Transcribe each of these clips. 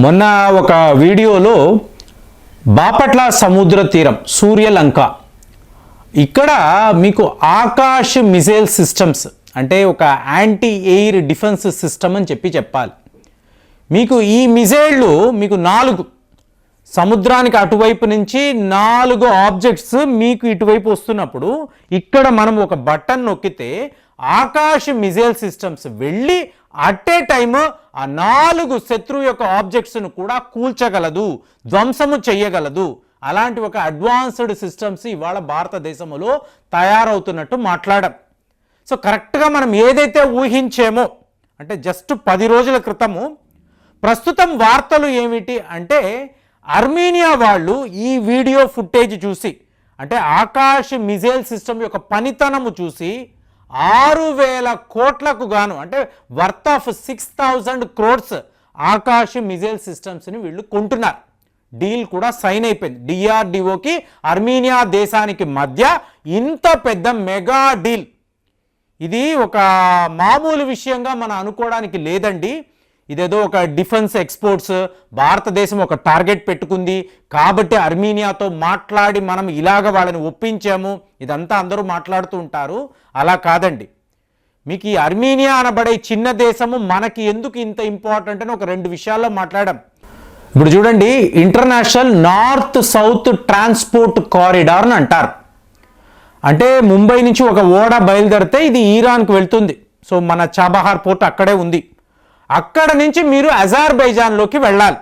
మొన్న ఒక వీడియోలో బాపట్ల సముద్ర తీరం సూర్యలంక. ఇక్కడ మీకు ఆకాశ్ మిజైల్ సిస్టమ్స్ అంటే ఒక యాంటీ ఎయిర్ డిఫెన్స్ సిస్టమ్ అని చెప్పి చెప్పాలి. మీకు ఈ మిజైళ్ళు మీకు నాలుగు. సముద్రానికి అటువైపు నుంచి నాలుగు ఆబ్జెక్ట్స్ మీకు ఇటువైపు వస్తున్నప్పుడు ఇక్కడ మనం ఒక బటన్ నొక్కితే ఆకాశ మిజైల్ సిస్టమ్స్ వెళ్ళి అట్ ఏ టైమ్ ఆ నాలుగు శత్రువు యొక్క ఆబ్జెక్ట్స్ను కూడా కూల్చగలదు ధ్వంసము చేయగలదు అలాంటి ఒక అడ్వాన్స్డ్ సిస్టమ్స్ ఇవాళ భారతదేశంలో తయారవుతున్నట్టు మాట్లాడాం. సో కరెక్ట్గా మనం ఏదైతే ఊహించేమో అంటే జస్ట్ పది రోజుల క్రితము ప్రస్తుతం వార్తలు ఏమిటి అంటే అర్మీనియా వాళ్ళు ఈ వీడియో ఫుటేజ్ చూసి అంటే ఆకాశ్ మిజైల్ సిస్టమ్ యొక్క పనితనము చూసి ఆరు వేల కోట్లకు గాను అంటే worth of six thousand crores Akash missile సిస్టమ్స్ని వీళ్ళు కొంటున్నారు. డీల్ కూడా సైన్ అయిపోయింది. డిఆర్డిఓకి అర్మీనియా దేశానికి మధ్య ఇంత పెద్ద మెగా డీల్ ఇది ఒక మామూలు విషయంగా మనం అనుకోవడానికి లేదండి. ఇదేదో ఒక డిఫెన్స్ ఎక్స్పోర్ట్స్ భారతదేశం ఒక టార్గెట్ పెట్టుకుంది. కాబట్టి అర్మీనియాతో మాట్లాడి మనం ఇలాగ వాళ్ళని ఒప్పించాము. ఇదంతా అందరూ మాట్లాడుతూ ఉంటారు. అలా కాదండి. మీకు ఈ అర్మీనియా అనబడే చిన్న దేశము మనకి ఎందుకు ఇంత ఇంపార్టెంట్ అని ఒక రెండు విషయాల్లో మాట్లాడాం. ఇప్పుడు చూడండి international north south transport corridor అని అంటారు. అంటే ముంబై నుంచి ఒక ఓడ బయలుదేరితే ఇది ఈరాన్కి వెళ్తుంది. సో మన చాబహార్ పోర్ట్ అక్కడే ఉంది. అక్కడ నుంచి మీరు అజార్బైజాన్లోకి వెళ్ళాలి.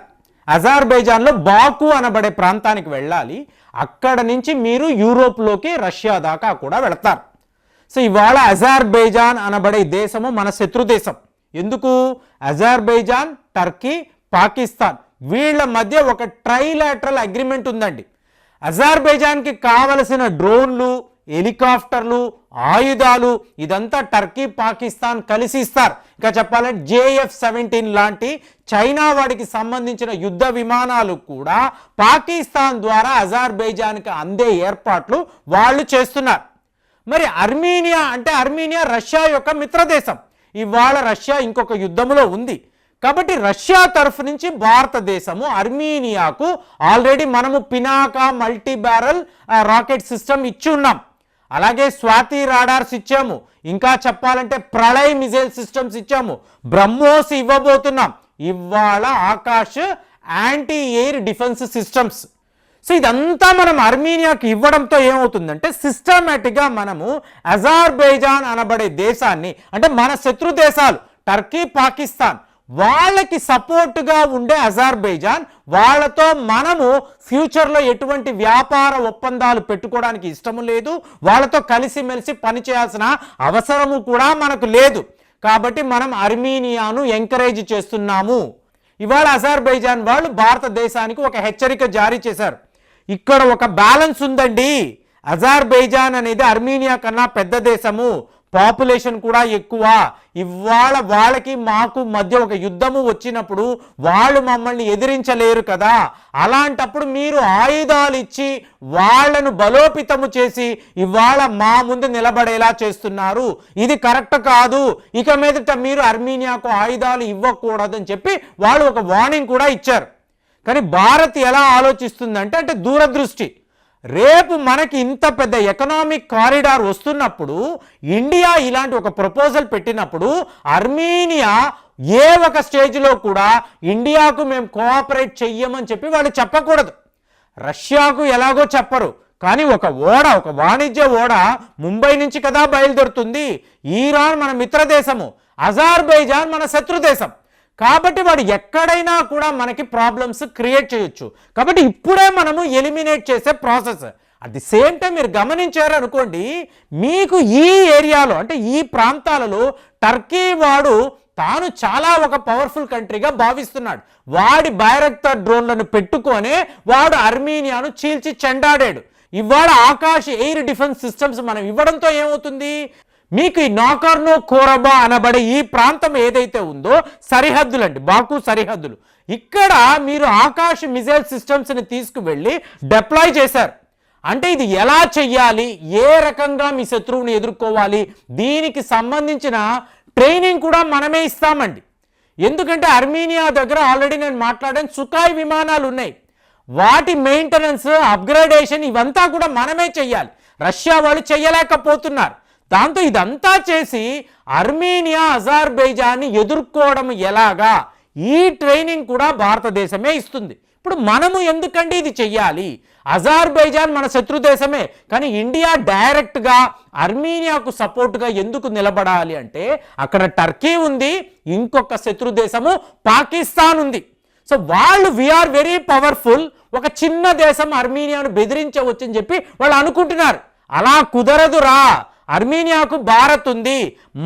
అజార్బైజాన్లో బాకు అనబడే ప్రాంతానికి వెళ్ళాలి. అక్కడ నుంచి మీరు యూరోప్లోకి రష్యా దాకా కూడా వెళతారు. సో ఇవాళ అజార్బైజాన్ అనబడే దేశము మన శత్రు దేశం. ఎందుకు? అజార్బైజాన్ టర్కీ పాకిస్తాన్ వీళ్ళ మధ్య ఒక ట్రైలాటరల్ అగ్రిమెంట్ ఉందండి. అజార్బైజాన్కి కావలసిన డ్రోన్లు హెలికాప్టర్లు ఆయుధాలు ఇదంతా టర్కీ పాకిస్తాన్ కలిసి ఇస్తారు. ఇంకా చెప్పాలంటే జేఎఫ్ సెవెంటీన్ లాంటి చైనా వాడికి సంబంధించిన యుద్ధ విమానాలు కూడా పాకిస్తాన్ ద్వారా అజార్బైజాన్కి అందే ఏర్పాట్లు వాళ్ళు చేస్తున్నారు. మరి అర్మీనియా అంటే అర్మీనియా రష్యా యొక్క మిత్రదేశం. ఇవాళ రష్యా ఇంకొక యుద్ధంలో ఉంది. కాబట్టి రష్యా తరఫు నుంచి భారతదేశము అర్మీనియాకు ఆల్రెడీ మనము Pinaka multi barrel rocket system ఇచ్చి ఉన్నాం. అలాగే స్వాతి రాడార్స్ ఇచ్చాము. ఇంకా చెప్పాలంటే ప్రళయ్ మిజైల్ సిస్టమ్స్ ఇచ్చాము. బ్రహ్మోస్ ఇవ్వబోతున్నాం. ఇవాళ Akash anti air defence systems. So ఇదంతా మనం అర్మీనియాకి ఇవ్వడంతో ఏమవుతుందంటే సిస్టమేటిక్గా మనము అజార్బైజాన్ అనబడే దేశాన్ని అంటే మన శత్రు దేశాలు టర్కీ పాకిస్తాన్ వాళ్ళకి సపోర్ట్గా ఉండే అజర్బైజాన్ వాళ్ళతో మనము ఫ్యూచర్లో ఎటువంటి వ్యాపార ఒప్పందాలు పెట్టుకోవడానికి ఇష్టము లేదు. వాళ్ళతో కలిసిమెలిసి పనిచేయాల్సిన అవసరము కూడా మనకు లేదు. కాబట్టి మనం అర్మీనియాను ఎంకరేజ్ చేస్తున్నాము. ఇవాళ అజర్బైజాన్ వాళ్ళు భారతదేశానికి ఒక హెచ్చరిక జారీ చేశారు. ఇక్కడ ఒక బ్యాలెన్స్ ఉందండి. అజర్బైజాన్ అనేది అర్మీనియా కన్నా పెద్ద దేశము. పాపులేషన్ కూడా ఎక్కువ. ఇవాళ వాళ్ళకి మాకు మధ్య ఒక యుద్ధము వచ్చినప్పుడు వాళ్ళు మమ్మల్ని ఎదిరించలేరు కదా. అలాంటప్పుడు మీరు ఆయుధాలు ఇచ్చి వాళ్ళను బలోపితము చేసి ఇవాళ మా ముందు నిలబడేలా చేస్తున్నారు. ఇది కరెక్ట్ కాదు. ఇక మీదట మీరు అర్మీనియాకు ఆయుధాలు ఇవ్వకూడదని చెప్పి వాళ్ళు ఒక వార్నింగ్ కూడా ఇచ్చారు. కానీ భారత్ ఎలా ఆలోచిస్తుందంటే అంటే దూరదృష్టి. రేపు మనకి ఇంత పెద్ద ఎకనామిక్ కారిడార్ వస్తున్నప్పుడు ఇండియా ఇలాంటి ఒక ప్రపోజల్ పెట్టినప్పుడు అర్మీనియా ఏ ఒక స్టేజ్లో కూడా ఇండియాకు మేము కోఆపరేట్ చెయ్యమని చెప్పి వాళ్ళు చెప్పకూడదు. రష్యాకు ఎలాగో చెప్పరు. కానీ ఒక ఓడ ఒక వాణిజ్య ఓడ ముంబై నుంచి కదా బయలుదేరుతుంది. ఈరాన్ మన మిత్రదేశము అజార్బైజాన్ మన శత్రుదేశం. కాబట్టి వాడు ఎక్కడైనా కూడా మనకి ప్రాబ్లమ్స్ క్రియేట్ చేయొచ్చు. కాబట్టి ఇప్పుడే మనము ఎలిమినేట్ చేసే process at the same time మీరు గమనించారు అనుకోండి మీకు ఈ ఏరియాలో అంటే ఈ ప్రాంతాలలో టర్కీ వాడు తాను చాలా ఒక పవర్ఫుల్ కంట్రీగా భావిస్తున్నాడు. వాడి బైరక్తర్ డ్రోన్లను పెట్టుకొనే వాడు అర్మీనియాను చీల్చి చెండాడాడు. ఇవాళ ఆకాశ ఎయిర్ డిఫెన్స్ సిస్టమ్స్ మనం ఇవ్వడంతో ఏమవుతుంది? మీకు ఈ నాకర్నో కోరబా అనబడే ఈ ప్రాంతం ఏదైతే ఉందో సరిహద్దులండి బాకు సరిహద్దులు. ఇక్కడ మీరు ఆకాశ మిజైల్ సిస్టమ్స్ని తీసుకువెళ్ళి డిప్లాయ్ చేశారు. అంటే ఇది ఎలా చెయ్యాలి? ఏ రకంగా మీ శత్రువుని ఎదుర్కోవాలి? దీనికి సంబంధించిన ట్రైనింగ్ కూడా మనమే ఇస్తామండి. ఎందుకంటే అర్మీనియా దగ్గర ఆల్రెడీ నేను మాట్లాడాను సుకాయ్ విమానాలు ఉన్నాయి. వాటి మెయింటెనెన్స్ అప్గ్రేడేషన్ ఇవంతా కూడా మనమే చెయ్యాలి. రష్యా వాళ్ళు చెయ్యలేకపోతున్నారు. దాంతో ఇదంతా చేసి అర్మేనియా అజార్బైజాన్ని ఎదుర్కోవడం ఎలాగా? ఈ ట్రైనింగ్ కూడా భారతదేశమే ఇస్తుంది. ఇప్పుడు మనము ఎందుకండి ఇది చెయ్యాలి? అజార్బైజాన్ మన శత్రు దేశమే. కానీ ఇండియా డైరెక్ట్గా అర్మీనియాకు సపోర్ట్గా ఎందుకు నిలబడాలి అంటే అక్కడ టర్కీ ఉంది ఇంకొక శత్రు దేశము పాకిస్తాన్ ఉంది. సో వాళ్ళు వీఆర్ వెరీ పవర్ఫుల్ ఒక చిన్న దేశం అర్మీనియాను బెదిరించవచ్చని చెప్పి వాళ్ళు అనుకుంటున్నారు. అలా కుదరదురా. అర్మీనియాకు భారత్ ఉంది.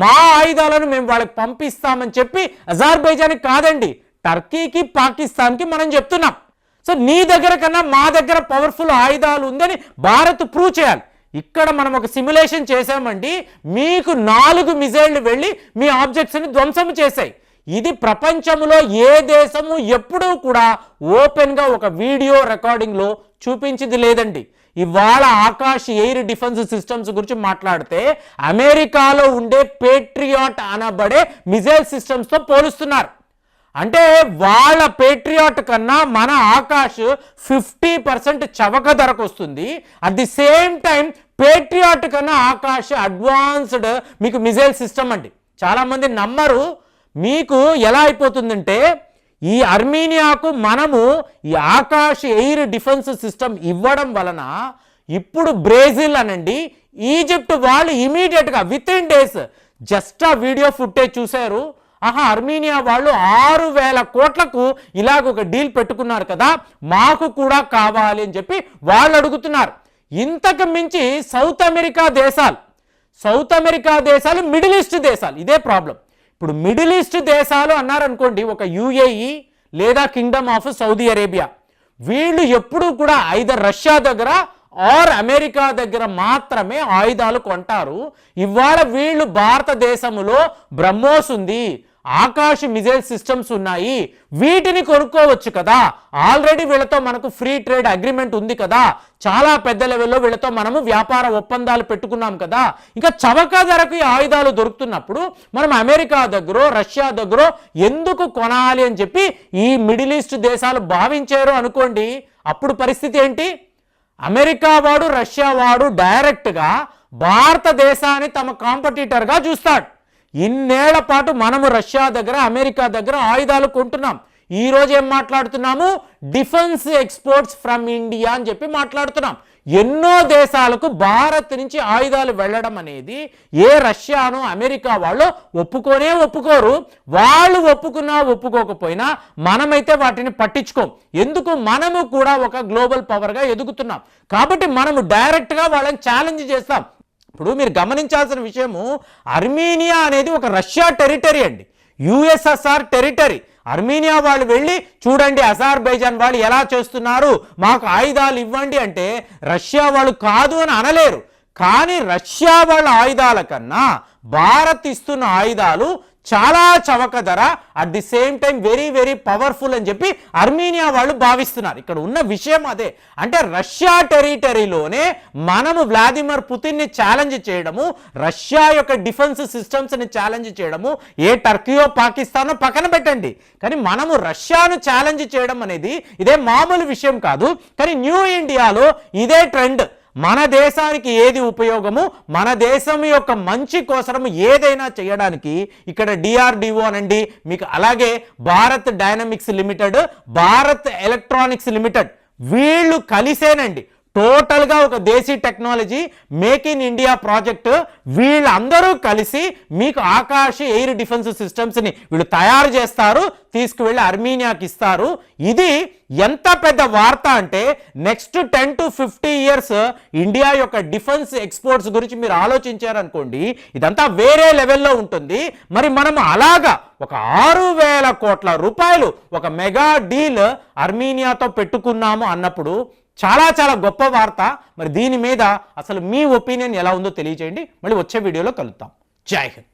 మా ఆయుధాలను మేము వాళ్ళకి పంపిస్తామని చెప్పి అజార్బైజాన్కి కాదండి టర్కీకి పాకిస్తాన్కి మనం చెప్తున్నాం. సో నీ దగ్గర కన్నా మా దగ్గర పవర్ఫుల్ ఆయుధాలు ఉందని భారత్ ప్రూవ్ చేయాలి. ఇక్కడ మనం ఒక సిమ్యులేషన్ చేశామండి. మీకు నాలుగు మిజైళ్ళు వెళ్ళి మీ ఆబ్జెక్ట్స్ని ధ్వంసం చేశాయి. ఇది ప్రపంచంలో ఏ దేశము ఎప్పుడూ కూడా ఓపెన్గా ఒక వీడియో రికార్డింగ్లో చూపించింది లేదండి. ఇవాళ ఆకాశ్ ఎయిర్ డిఫెన్స్ సిస్టమ్స్ గురించి మాట్లాడితే అమెరికాలో ఉండే పేట్రియాట్ అనబడే మిజైల్ సిస్టమ్స్తో పోలుస్తున్నారు. అంటే వాళ్ళ పేట్రియాట్ కన్నా మన ఆకాష్ ఫిఫ్టీ పర్సెంట్ చవక ధరకు వస్తుంది. At the same time Patriot కన్నా ఆకాష్ అడ్వాన్స్డ్ మీకు మిజైల్ సిస్టమ్ అండి. చాలామంది నమ్మరు మీకు ఎలా అయిపోతుందంటే ఈ అర్మీనియాకు మనము ఈ ఆకాశ ఎయిర్ డిఫెన్స్ సిస్టమ్ ఇవ్వడం వలన ఇప్పుడు బ్రెజిల్ అనండి ఈజిప్ట్ వాళ్ళు ఇమీడియట్గా విత్ ఇన్ డేస్ జస్ట్ ఆ వీడియో ఫుటేజ్ చూశారు. ఆహా అర్మీనియా వాళ్ళు ఆరు వేల కోట్లకు ఇలాగ ఒక డీల్ పెట్టుకున్నారు కదా మాకు కూడా కావాలి అని చెప్పి వాళ్ళు అడుగుతున్నారు. ఇంతకు మించి సౌత్ అమెరికా దేశాలు సౌత్ అమెరికా దేశాలు మిడిల్ ఈస్ట్ దేశాలు ఇదే ప్రాబ్లం. ఇప్పుడు మిడిల్ ఈస్ట్ దేశాలు అన్నారనుకోండి ఒక యుఏఈ లేదా కింగ్డమ్ ఆఫ్ సౌదీ అరేబియా వీళ్ళు ఎప్పుడూ కూడా ఐదర్ రష్యా దగ్గర ఆర్ అమెరికా దగ్గర మాత్రమే ఆయుధాలు కొంటారు. ఇవాళ వీళ్ళు భారతదేశంలో బ్రహ్మోస్ ఉంది. ఆకాశ మిజైల్ సిస్టమ్స్ ఉన్నాయి. వీటిని కొనుక్కోవచ్చు కదా. ఆల్రెడీ వీళ్ళతో మనకు ఫ్రీ ట్రేడ్ అగ్రిమెంట్ ఉంది కదా. చాలా పెద్ద లెవెల్లో వీళ్ళతో మనము వ్యాపార ఒప్పందాలు పెట్టుకున్నాం కదా. ఇంకా చవక ధరకు ఈ ఆయుధాలు దొరుకుతున్నప్పుడు మనం అమెరికా దగ్గర రష్యా దగ్గర ఎందుకు కొనాలి అని చెప్పి ఈ మిడిల్ ఈస్ట్ దేశాలు భావించారు అనుకోండి. అప్పుడు పరిస్థితి ఏంటి? అమెరికా వాడు రష్యా వాడు డైరెక్ట్గా భారతదేశాన్ని తమ కాంపిటీటర్గా చూస్తాడు. ఇన్నేళ్ళ పాటు మనము రష్యా దగ్గర అమెరికా దగ్గర ఆయుధాలు కొంటున్నాం. ఈ రోజు ఏం మాట్లాడుతున్నాము? డిఫెన్స్ ఎక్స్పోర్ట్స్ ఫ్రమ్ ఇండియా అని చెప్పి మాట్లాడుతున్నాం. ఎన్నో దేశాలకు భారత్ నుంచి ఆయుధాలు వెళ్ళడం అనేది ఏ రష్యాను అమెరికా వాళ్ళు ఒప్పుకోనే ఒప్పుకోరు. వాళ్ళు ఒప్పుకున్నా ఒప్పుకోకపోయినా మనమైతే వాటిని పట్టించుకోం. ఎందుకు? మనము కూడా ఒక గ్లోబల్ పవర్గా ఎదుగుతున్నాం. కాబట్టి మనము డైరెక్ట్గా వాళ్ళని ఛాలెంజ్ చేస్తాం. ఇప్పుడు మీరు గమనించాల్సిన విషయము అర్మీనియా అనేది ఒక రష్యా టెరిటరీ అండి. USSR territory. అర్మీనియా వాళ్ళు వెళ్ళి చూడండి అజార్బైజాన్ వాళ్ళు ఎలా చేస్తున్నారు మాకు ఆయుధాలు ఇవ్వండి అంటే రష్యా వాళ్ళు కాదు అని అనలేరు. కానీ రష్యా వాళ్ళ ఆయుధాల కన్నా భారత్ ఇస్తున్న ఆయుధాలు చాలా చవక ధర at the same time very very powerful అని చెప్పి అర్మీనియా వాళ్ళు భావిస్తున్నారు. ఇక్కడ ఉన్న విషయం అదే. అంటే రష్యా టెరిటరీలోనే మనము వ్లాదిమిర్ పుతిన్ని ఛాలెంజ్ చేయడము రష్యా యొక్క డిఫెన్స్ సిస్టమ్స్ని ఛాలెంజ్ చేయడము ఏ టర్కీయో పాకిస్తానో పక్కన పెట్టండి. కానీ మనము రష్యాను ఛాలెంజ్ చేయడం అనేది ఇదే మామూలు విషయం కాదు. కానీ న్యూ ఇండియాలో ఇదే ట్రెండ్ మన దేశానికి ఏది ఉపయోగము? మన దేశం యొక్క మంచి కోసరం ఏదైనా చేయడానికి ఇక్కడ డిఆర్డిఓ అనండి. మీకు అలాగే Bharat dynamics limited Bharat electronics limited వీళ్ళు కలిసేనండి. టోటల్గా ఒక దేశీ technology make in India project వీళ్ళందరూ కలిసి మీకు ఆకాశ ఎయిర్ డిఫెన్స్ సిస్టమ్స్ని వీళ్ళు తయారు చేస్తారు తీసుకువెళ్ళి అర్మీనియాకి ఇస్తారు. ఇది ఎంత పెద్ద వార్త అంటే next ten to fifty years India యొక్క డిఫెన్స్ ఎక్స్పోర్ట్స్ గురించి మీరు ఆలోచించారనుకోండి ఇదంతా వేరే లెవెల్లో ఉంటుంది. మరి మనం అలాగా ఒక ఆరు వేల కోట్ల రూపాయలు ఒక మెగా డీల్ అర్మీనియాతో పెట్టుకున్నాము అన్నప్పుడు చాలా చాలా గొప్ప వార్త. మరి దీని మీద అసలు మీ ఒపీనియన్ ఎలా ఉందో తెలియజేయండి. మళ్ళీ వచ్చే వీడియోలో కలుద్దాం. జై హింద్.